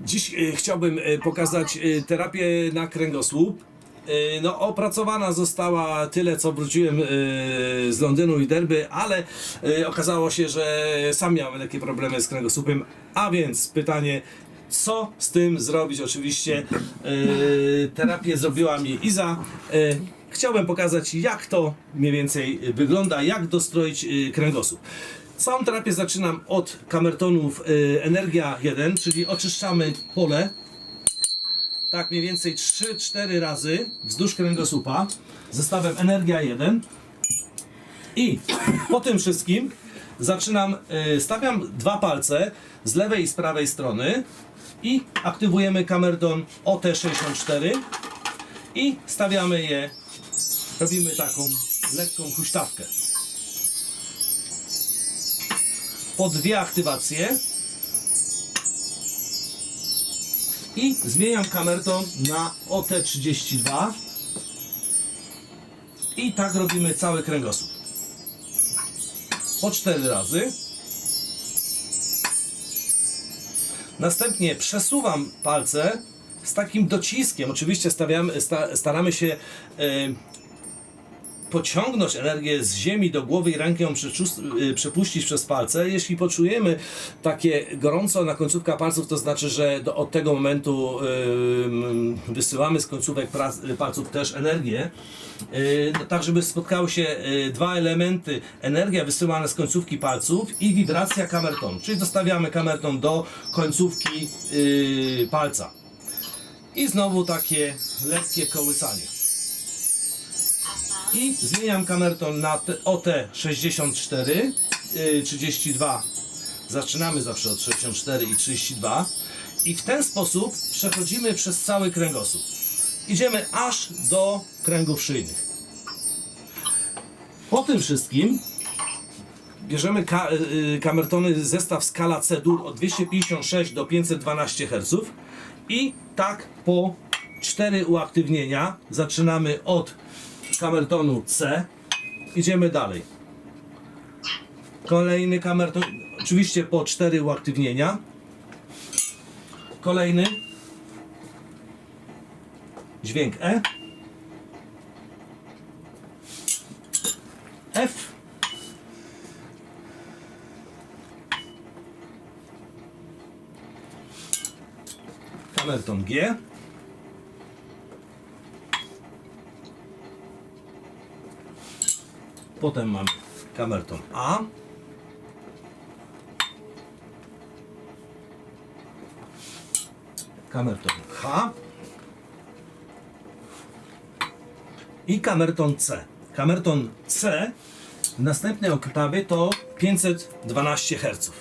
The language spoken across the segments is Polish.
Dziś e, chciałbym e, pokazać e, terapię na kręgosłup. No, opracowana została tyle, co wróciłem z Londynu i Derby, ale okazało się, że sam miałem lekkie problemy z kręgosłupem. A więc pytanie, co z tym zrobić? Oczywiście terapię zrobiła mi Iza. Chciałbym pokazać, jak to mniej więcej wygląda, jak dostroić e, kręgosłup. Całą terapię zaczynam od kamertonów y, Energia 1, czyli oczyszczamy pole. Tak mniej więcej 3-4 razy wzdłuż kręgosłupa. Zestawem Energia 1 i po tym wszystkim zaczynam, y, stawiam dwa palce z lewej i z prawej strony i aktywujemy kamerton OT64 i stawiamy je, robimy taką lekką huśtawkę. Po dwie aktywacje. I zmieniam kamerton na OT32 i tak robimy cały kręgosłup. Po cztery razy. Następnie przesuwam palce z takim dociskiem. Oczywiście stawiamy, sta, staramy się e, pociągnąć energię z ziemi do głowy i rękę ją y, przepuścić przez palce. Jeśli poczujemy takie gorąco na końcówkach palców, to znaczy, że do, od tego momentu ym, wysyłamy z końcówek palców też energię. Yy, tak, żeby spotkały się y, dwa elementy. Energia wysyłana z końcówki palców i wibracja kamertonu. Czyli dostawiamy kamerton do końcówki yy, palca. I znowu takie lekkie kołysanie i zmieniam kamerton na te- OT64 yy, 32 zaczynamy zawsze od 64 i 32 i w ten sposób przechodzimy przez cały kręgosłup. Idziemy aż do kręgów szyjnych. Po tym wszystkim bierzemy ka- yy, kamertony zestaw skala C-dur od 256 do 512 Hz i tak po 4 uaktywnienia zaczynamy od kamertonu C. Idziemy dalej. Kolejny kamerton oczywiście po 4 uaktywnienia. Kolejny. Dźwięk E. F. Kamerton G Potem mamy kamerton A. Kamerton H. I kamerton C. Kamerton C w następnej oktawie to 512 Hz.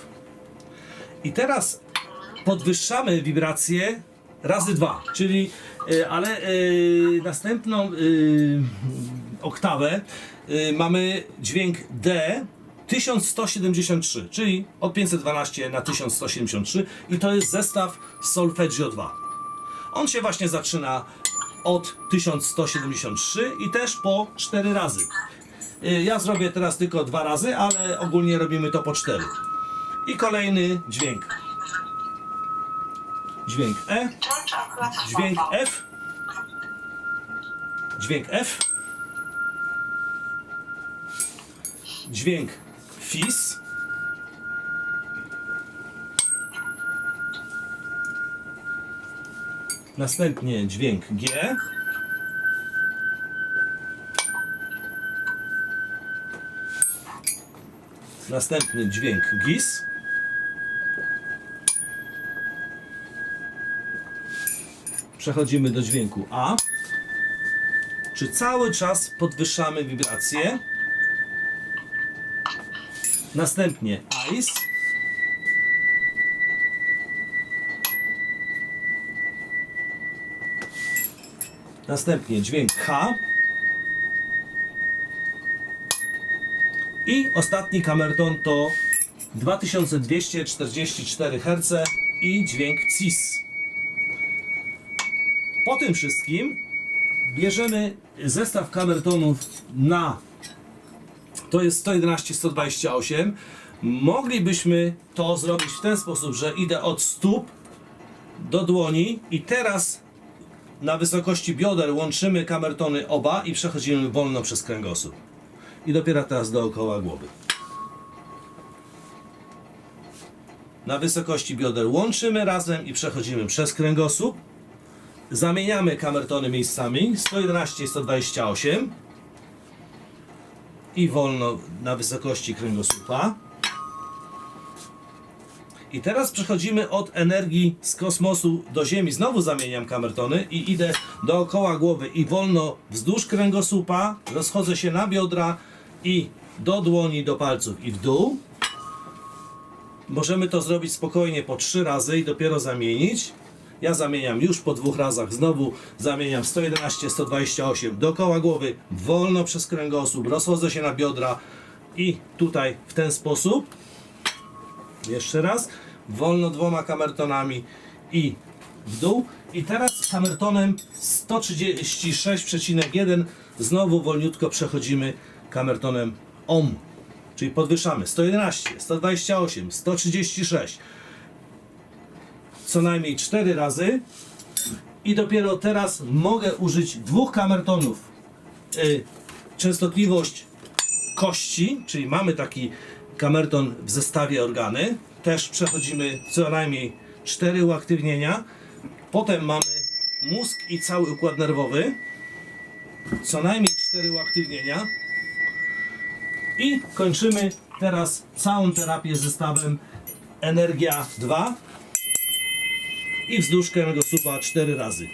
I teraz podwyższamy wibrację razy dwa, czyli y, ale y, następną y, oktawę y, mamy dźwięk D 1173, czyli od 512 na 1173 i to jest zestaw Solfeggio 2. On się właśnie zaczyna od 1173 i też po 4 razy. Y, Ja zrobię teraz tylko dwa razy, ale ogólnie robimy to po 4. I kolejny dźwięk. Dźwięk E, dźwięk F, dźwięk F, dźwięk FIS, następnie dźwięk G, następny dźwięk GIS, Przechodzimy do dźwięku A. Czy cały czas podwyższamy wibrację? Następnie ICE. Następnie dźwięk H. I ostatni kamerton to 2244 Hz i dźwięk CIS. Po tym wszystkim bierzemy zestaw kamertonów na to jest 111 128 moglibyśmy to zrobić w ten sposób, że idę od stóp do dłoni i teraz na wysokości bioder łączymy kamertony oba i przechodzimy wolno przez kręgosłup. I dopiero teraz dookoła głowy. Na wysokości bioder łączymy razem i przechodzimy przez kręgosłup. Zamieniamy kamertony miejscami 111 i 128 i wolno na wysokości kręgosłupa. I teraz przechodzimy od energii z kosmosu do Ziemi. Znowu zamieniam kamertony i idę dookoła głowy i wolno wzdłuż kręgosłupa, rozchodzę się na biodra i do dłoni, do palców i w dół. Możemy to zrobić spokojnie po trzy razy i dopiero zamienić. Ja zamieniam już po dwóch razach. Znowu zamieniam 111, 128 dookoła głowy, wolno przez kręgosłup, rozchodzę się na biodra i tutaj w ten sposób. Jeszcze raz. Wolno dwoma kamertonami i w dół. I teraz kamertonem 136,1 znowu wolniutko przechodzimy kamertonem OM. Czyli podwyższamy 111, 128, 136. Co najmniej 4 razy. I dopiero teraz mogę użyć dwóch kamertonów. Y, częstotliwość kości, czyli mamy taki kamerton w zestawie organy. Też przechodzimy co najmniej 4 uaktywnienia. Potem mamy mózg i cały układ nerwowy. Co najmniej 4 uaktywnienia. I kończymy teraz całą terapię zestawem Energia 2 i wzdłuż kręgosłupa 4 razy.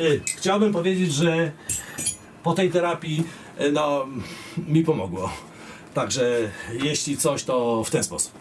Y, Chciałbym powiedzieć, że po tej terapii y, no, mi pomogło. Także jeśli coś, to w ten sposób.